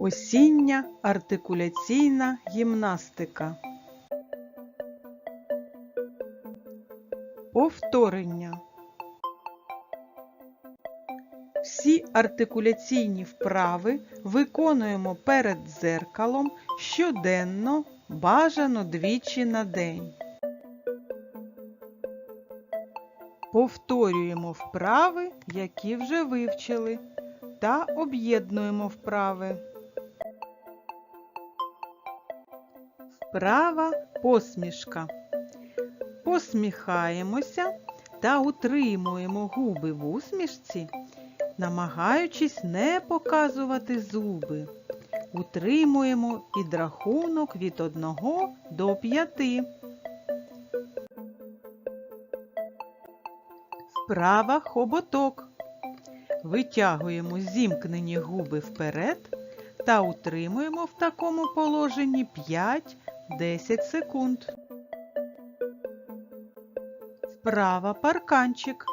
Осіння артикуляційна гімнастика. Повторення. Всі артикуляційні вправи виконуємо перед дзеркалом щоденно, бажано двічі на день. Повторюємо вправи, які вже вивчили, та об'єднуємо вправи. Вправа посмішка. Посміхаємося та утримуємо губи в усмішці, намагаючись не показувати зуби. Утримуємо підрахунок від 1 до 5. Вправа хоботок. Витягуємо зімкнені губи вперед та утримуємо в такому положенні 5-10 секунд. Вправа парканчик.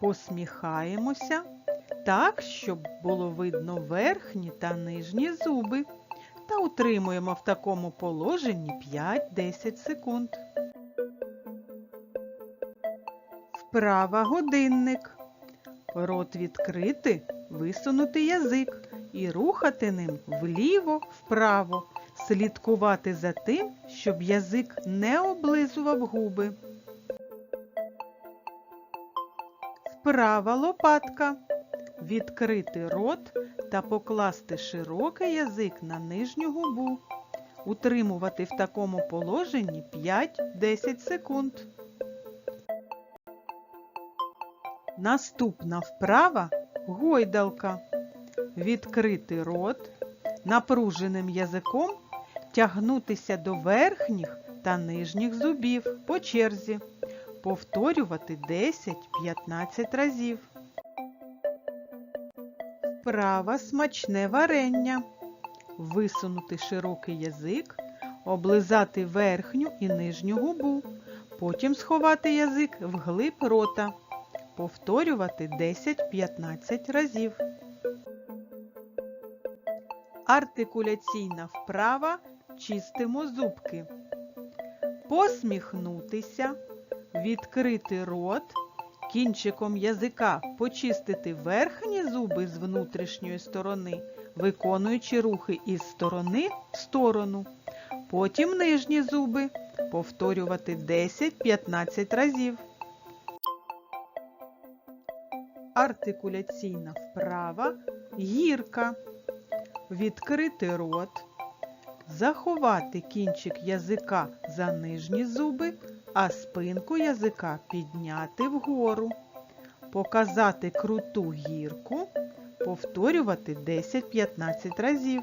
Посміхаємося так, щоб було видно верхні та нижні зуби. Та утримуємо в такому положенні 5-10 секунд. Вправа годинник. Рот відкрити, висунути язик і рухати ним вліво-вправо, слідкувати за тим, щоб язик не облизував губи. Вправа лопатка. Відкрити рот та покласти широкий язик на нижню губу. Утримувати в такому положенні 5-10 секунд. Наступна вправа гойдалка. Відкрити рот, напруженим язиком тягнутися до верхніх та нижніх зубів по черзі. Повторювати 10-15 разів. Вправа смачне варення. Висунути широкий язик, облизати верхню і нижню губу. Потім сховати язик вглиб рота. Повторювати 10-15 разів. Артикуляційна вправа чистимо зубки. Посміхнутися, відкрити рот, кінчиком язика почистити верхні зуби з внутрішньої сторони, виконуючи рухи із сторони в сторону. Потім нижні зуби. Повторювати 10-15 разів. Артикуляційна вправа гірка. Відкрити рот, заховати кінчик язика за нижні зуби, а спинку язика підняти вгору. Показати круту гірку, повторювати 10-15 разів.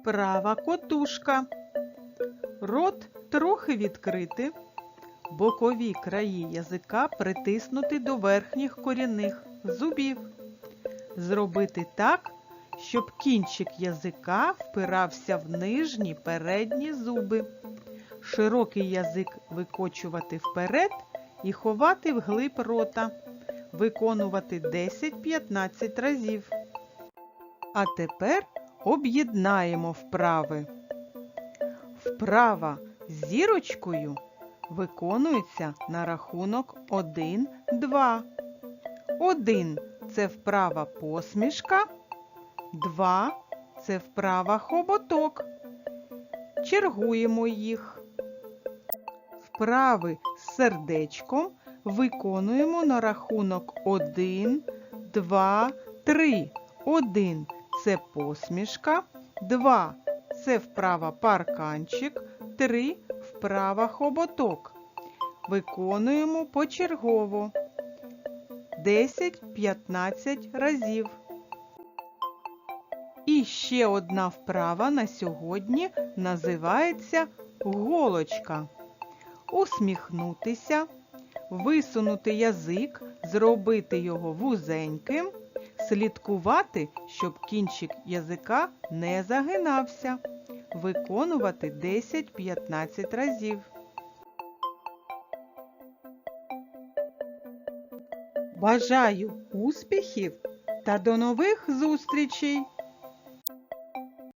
Вправа котушка. Рот трохи відкрити. Бокові краї язика притиснути до верхніх корінних зубів. Зробити так, щоб кінчик язика впирався в нижні передні зуби. Широкий язик викочувати вперед і ховати вглиб рота. Виконувати 10-15 разів. А тепер об'єднаємо вправи. Вправа з зірочкою виконується на рахунок 1-2. 1 це вправа посмішка, 2 це вправа хоботок. Чергуємо їх. Вправи з сердечком виконуємо на рахунок 1, 2, 3. 1 це посмішка, 2 це вправа парканчик, 3 вправа хоботок. Виконуємо почергово 10-15 разів. І ще одна вправа на сьогодні називається голочка. Усміхнутися, висунути язик, зробити його вузеньким, слідкувати, щоб кінчик язика не загинався. Виконувати 10-15 разів. Бажаю успіхів та до нових зустрічей!